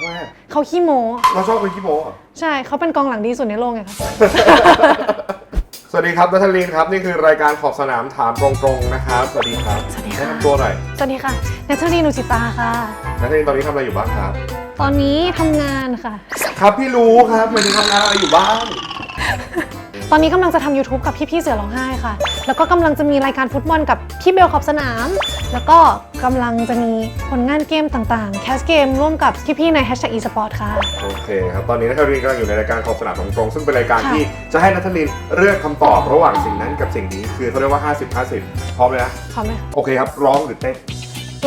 ทำไมอะเขาขี้โม้เราชอบคนขี้โม้เหรอ ใช่เขาเป็นกองหลังดีสุดในโลกไงคะ สวัสดีครับนัทลินครับ นี่คือรายการขอบสนามถามตรงๆนะครับ สวัสดีครับสวัสดีค่ะ แนะนำตัวหน่อยสวัสดีค่ะเนทรีนุชิตาค่ะ นัทลินตอนนี้ทำอะไรอยู่บ้างครับ ตอนนี้ทำงานค่ะ ครับพี่รู้ครับหมายถึงทำงานอะไรอยู่บ้าง ตอนนี้กำลังจะทำ YouTube กับพี่ๆเสือร้องไห้ค่ะ แล้วก็กำลังจะมีรายการฟุตบอลกับพี่เบลขอบสนาม แล้วก็กำลังจะมีผลงานเกมต่างๆ แคสเกมร่วมกับพี่ๆใน Hashtag eSport ค่ะ โอเคครับ ตอนนี้นัทลินกำลังอยู่ในรายการขอบสนามตรงๆซึ่งเป็นรายการค่ะ ที่จะให้นัทลินเลือกคำตอบระหว่างสิ่งนั้นกับสิ่งนี้ คือเขาเรียกว่า 50 50 พร้อมเลยนะ พร้อมไหมโอเคครับ ร้องหรือเต้น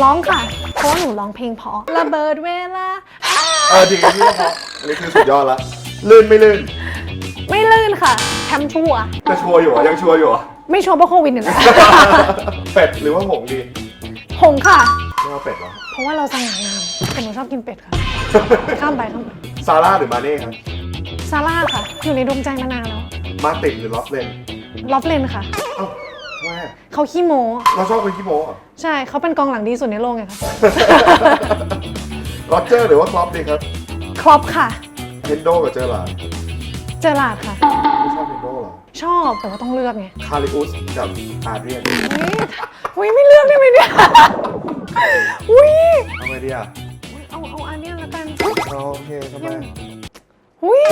ร้องค่ะ เพราะว่าหนูร้องเพลงเพราะระเบิดเวลา เออจริงๆพี่ว่าเพราะอันนี้คือสุดยอดละ ลื่นไม่ลื่น ไม่ลื่นค่ะ แชมป์ชัวร์จะชัวร์อยู่เหรอยังชัวร์อยู่เหรอไม่ชัวร์เพราะโควิดเนี่ยแหละเป็ดหรือว่าหงดีหงค่ะ ไม่ว่าเป็ดเหรอ เพราะว่าเราสง่างามแต่หนูชอบกินเป็ดค่ะ ข้ามไปข้ามไปซาร่าหรือมาเน่ครับ ซาร่าค่ะ อยู่ในดวงใจมานานแล้วมาติดหรือล็อฟเลนลอฟเลนค่ะ เอ้าทำไมอะเขาขี้โม้เราชอบคนขี้โม้เหรอ ใช่เขาเป็นกองหลังดีสุดในโลกไงคะ โรเจอร์หรือว่าคลอปดีครับ ครอปค่ะ เฮนโดกับเจอร์ลาร์ดเจอหลาดค่ะไม่ ชอบเฮนโดเหรอชอบแต่ว่าต้องเลือกไงคาริอุสกับอาเรียนอุ๊ยอุ้ยไม่เลือกได้ไหมเนี่ยอุ้ยเอาไงดีอะเอาเอาอันเนี้ยแล้วกันโอเคทำไมอุ้ย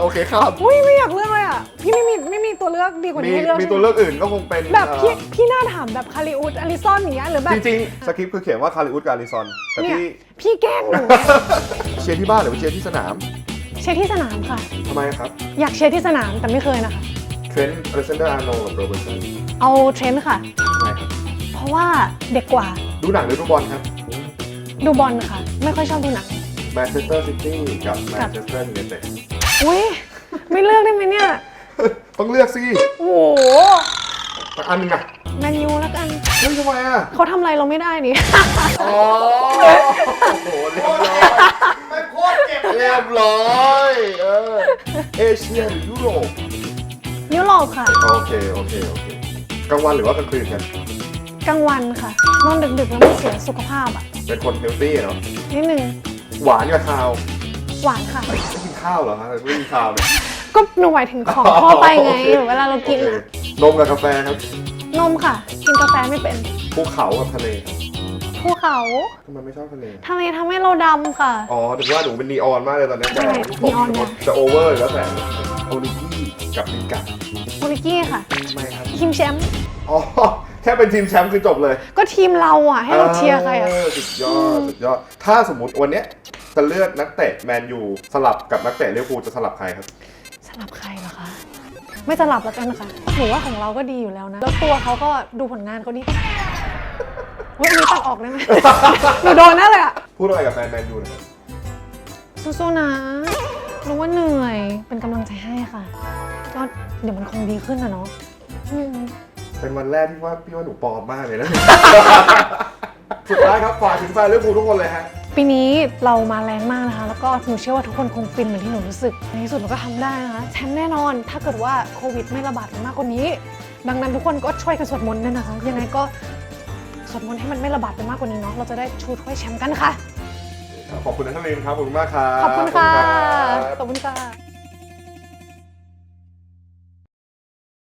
โอเคครับอุ้ยไม่อยากเลือกเลยอะพี่ไม่มีไม่มีตัวเลือกดีกว่ามีนี้ให้เลือกมีใช่ไหตัวเลือกอื่นก็คงเป็นแบบเอ่อพี่พี่น่าถามแบบคาริอุสอลิซอนอย่างเงี้ยหรือแบบจริงๆสคริปต์คือเขียนว่าคาริอุสกับอาริซอนแต่เนี่ยพี่พี่แกล้งหนูเชียร์ที่บ้านหรือว่าเชียร์ที่สนามเชียร์ที่สนามค่ะ ทำไมครับ อยากเชียร์ที่สนามแต่ไม่เคยนะคะ เทรนต์อเลสซานเดอร์อาร์โนกับโรเบิร์ตสันเอาเทรนด์ค่ะทำไมครับเพราะว่าเด็กกว่าดูหนังหรือดูบอลครับดูบอลค่ะ ไม่ค่อยชอบดูหนังแมนเชสเตอร์ซิตี้กับแมนเชสเตอร์ยูไนเต็ดอุ้ยไม่เลือกได้ไหมเนี่ยต้องเลือกสิโอ้โหสักอันหนึงอะแมนยูแล้วกันเฮ้ยทำไมอะเขาทำอะไรเราไม่ได้นี่ อ๋อโอ้โหเรียบร้อยไม่โคตร เจ็บเรียบร้อยเออเอเชียหรือยุโรปยุโรปค่ะ โอเคโอเคโอเคกลางวันหรือว่ากลางคืนกันกลางวันค่ะ นอนดึกๆแล้วไม่เสียสุขภาพอะ เป็นคนเฮลตี้เนาะนิดนึง หวานกับคาวหวานค่ะ ไม่กินข้าวเหรอฮะไม่กินข้าวเนี่ยก็หนูหมายถึงของทั่วไปไงโอคเวลาเรากินโออะเคนมกับกาแฟครับ นมค่ะ กินกาแฟไม่เป็น ภูเขากับทะเลครับ ภูเขาทำไมไม่ชอบทะเลทะเลทำให้เราดำค่ะ อ๋อถึงว่าหนูเป็นนีออนมากเลยตอนนี้ใช่นีออนเนี่ย จะโอเวอร์อยู่แล้วแต่โอลิกี้กับลิกาโอลิกี้ค่ะทำไมครับ ทีมแชมป์อ๋อ แค่เป็นทีมแชมป์คือจบเลยก็ทีมเราอะ ให้เราเชียร์ใครอะสุดยอด สุดยอด ถ้าสมมติวันเนี้ยจะเลือกนักเตะแมนยูสลับกับนักเตะลิเวอร์พูลจะสลับใครครับ สลับใครเหรอคะ ไม่สลับแล้วกันค่ะหนูว่าของเราก็ดีอยู่แล้วนะ แล้วตัวเขาก็ดูผลงานเขาดิ เฮ้ยอันนี้ตัดออกได้ไหม หนูโดนแน่เลยอะพูดอะไรกับแฟนแมนยูหนะครับสู้ๆนะ รู้ว่าเหนื่อย เป็นกำลังใจให้ค่ะ ก็เดี๋ยวมันคงดีขึ้นนะเนาะอืม เป็นวันแรกที่ว่าพี่ว่าหนูปลอมมากเลยนะ สุดท้ายครับฝากถึงแฟนลิเวอร์พูลทุกคนเลยฮะ ปีนี้เรามาแรงมากนะคะ แล้วก็หนูเชื่อว่าทุกคนคงฟินเหมือนที่หนูรู้สึก ในที่สุดเราก็ทำได้นะคะแชมป์แน่นอน ถ้าเกิดว่าโควิดไม่ระบาดมากกว่านี้ ดังนั้นทุกคนก็ช่วยกันสวดมนต์ด้วยนะคะ ยังไงก็ สวดมนต์ให้มันไม่ระบาดไปมากกว่านี้เนาะเราจะได้ชูถ้วยแชมป์กันค่ะ ขอบคุณนัทลินครับ ขอบคุณมากครับ ขอบคุณค่ะ ขอบคุณครับขอบคุณค่ะ